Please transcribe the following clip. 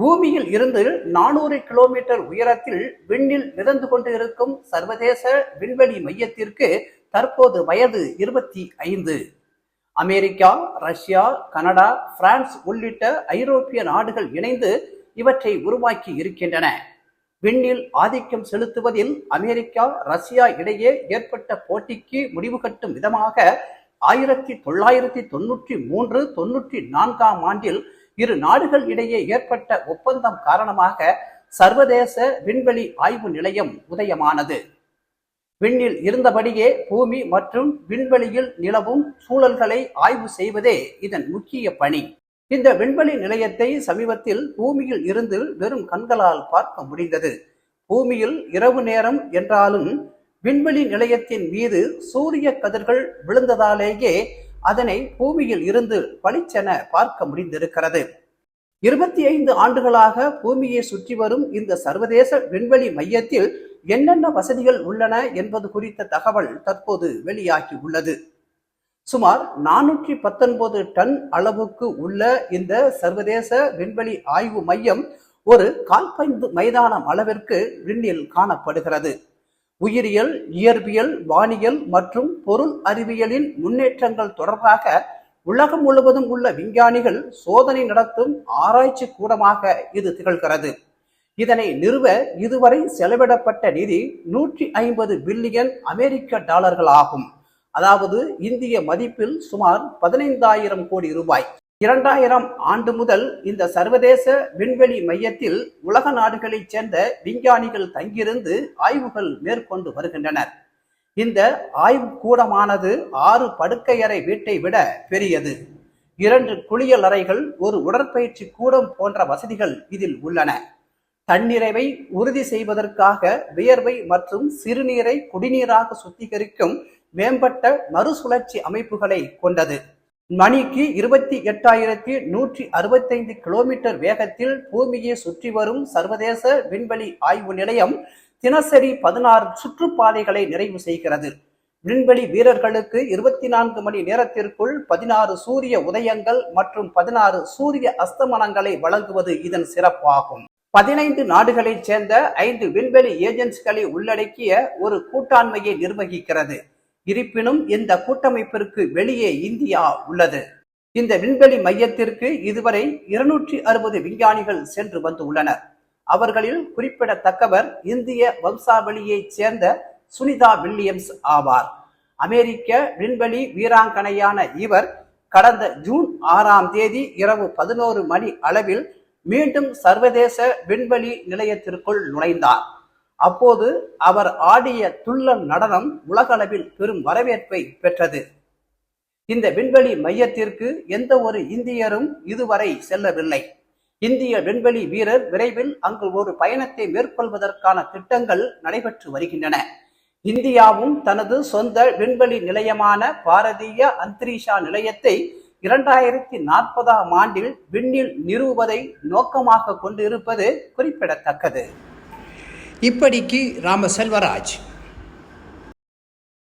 பூமியில் இருந்து நானூறு கிலோமீட்டர் உயரத்தில் விண்ணில் மிதந்து கொண்டு இருக்கும் சர்வதேச விண்வெளி மையத்திற்கு தற்போது வயது இருபத்தி ஐந்து. அமெரிக்கா ரஷ்யா கனடா பிரான்ஸ் உள்ளிட்ட ஐரோப்பிய நாடுகள் இணைந்து இவற்றை உருவாக்கி இருக்கின்றன. விண்ணில் ஆதிக்கம் செலுத்துவதில் அமெரிக்கா ரஷ்யா இடையே ஏற்பட்ட போட்டிக்கு முடிவு கட்டும் விதமாக ஆயிரத்தி தொள்ளாயிரத்தி தொன்னூற்றி மூன்று தொன்னூற்றி நான்காம் ஆண்டில் இரு நாடுகள் இடையே ஏற்பட்ட ஒப்பந்தம் காரணமாக சர்வதேச விண்வெளி ஆய்வு நிலையம் உதயமானது. விண்ணில் இருந்தபடியே பூமி மற்றும் விண்வெளியில் நிலவும் சூழல்களை ஆய்வு செய்வதே இதன் முக்கிய பணி. இந்த விண்வெளி நிலையத்தை சமீபத்தில் பூமியில் இருந்து வெறும் கண்களால் பார்க்க முடிந்தது. பூமியில் இரவு நேரம் என்றாலும் விண்வெளி நிலையத்தின் மீது சூரிய கதிர்கள் விழுந்ததாலேயே அதனை பூமியில் இருந்து பளிச்சென பார்க்க முடிந்திருக்கிறது. இருபத்தி ஐந்து ஆண்டுகளாக பூமியை சுற்றி வரும் இந்த சர்வதேச விண்வெளி மையத்தில் என்னென்ன வசதிகள் உள்ளன என்பது குறித்த தகவல் தற்போது வெளியாகி உள்ளது. சுமார் நானூற்றி பத்தொன்பது டன் அளவுக்கு உள்ள இந்த சர்வதேச விண்வெளி ஆய்வு மையம் ஒரு கால்பந்து மைதானம் அளவிற்கு விண்ணில் காணப்படுகிறது. உயிரியல் இயற்பியல் வானியல் மற்றும் பொருள் அறிவியலின் முன்னேற்றங்கள் தொடர்பாக உலகம் முழுவதும் உள்ள விஞ்ஞானிகள் சோதனை நடத்தும் ஆராய்ச்சி கூடமாக இது திகழ்கிறது. இதனை நிறுவ இதுவரை செலவிடப்பட்ட நிதி நூற்றி ஐம்பது பில்லியன் அமெரிக்க டாலர்கள் ஆகும் அதாவது இந்திய மதிப்பில் சுமார் பதினைந்தாயிரம் கோடி ரூபாய். இரண்டாயிரம் ஆண்டு முதல் இந்த சர்வதேச விண்வெளி மையத்தில் உலக நாடுகளைச் சேர்ந்த விஞ்ஞானிகள் தங்கியிருந்து ஆய்வுகள் மேற்கொண்டு வருகின்றனர். இந்த ஆய்வு கூடமானது ஆறு படுக்கையறை வீட்டை விட பெரியது. இரண்டு குளியல் அறைகள் ஒரு உடற்பயிற்சி கூடம் போன்ற வசதிகள் இதில் உள்ளன. தன்னிறைவை உறுதி செய்வதற்காக வியர்வை மற்றும் சிறுநீரை குடிநீராக சுத்திகரிக்கும் மேம்பட்ட மறுசுழற்சி அமைப்புகளை கொண்டது. மணிக்கு இருபத்தி எட்டாயிரத்தி நூற்றி அறுபத்தைந்து கிலோமீட்டர் வேகத்தில் பூமியை சுற்றி வரும் சர்வதேச விண்வெளி ஆய்வு நிலையம் தினசரி பதினாறு சுற்றுப்பாதைகளை நிறைவு செய்கிறது. விண்வெளி வீரர்களுக்கு இருபத்தி நான்கு மணி நேரத்திற்குள் பதினாறு சூரிய உதயங்கள் மற்றும் பதினாறு சூரிய அஸ்தமனங்களை வழங்குவது இதன் சிறப்பாகும். பதினைந்து நாடுகளைச் சேர்ந்த ஐந்து விண்வெளி ஏஜென்சிகளை உள்ளடக்கிய ஒரு கூட்டாண்மையை நிர்வகிக்கிறது. இருப்பினும் இந்த கூட்டமைப்பிற்கு வெளியே இந்தியா உள்ளது. இந்த விண்வெளி மையத்திற்கு இதுவரை இருநூற்றி அறுபது விஞ்ஞானிகள் சென்று வந்து உள்ளனர் அவர்களில் குறிப்பிடத்தக்கவர் இந்திய வம்சாவளியைச் சேர்ந்த சுனிதா வில்லியம்ஸ் ஆவார். அமெரிக்க விண்வெளி வீராங்கனையான இவர் கடந்த ஜூன் ஆறாம் தேதி இரவு பதினோரு மணி அளவில் மீண்டும் சர்வதேச விண்வெளி நிலையத்திற்குள் நுழைந்தார். அப்போது அவர் ஆடிய துள்ளல் நடனம் உலகளவில் பெரும் வரவேற்பை பெற்றது. இந்த விண்வெளி மையத்திற்கு எந்த ஒரு இந்தியரும் இதுவரை செல்லவில்லை. இந்திய விண்வெளி வீரர் விரைவில் அங்கு ஒரு பயணத்தை மேற்கொள்வதற்கான திட்டங்கள் நடைபெற்று வருகின்றன. இந்தியாவும் தனது சொந்த விண்வெளி நிலையமான பாரதிய அந்தரீஷா நிலையத்தை இரண்டாயிரத்தி நாற்பதாம் ஆண்டில் விண்ணில் நிறுவுவதை நோக்கமாக கொண்டிருப்பது குறிப்பிடத்தக்கது. இப்படிக்கு ராம செல்வராஜ்.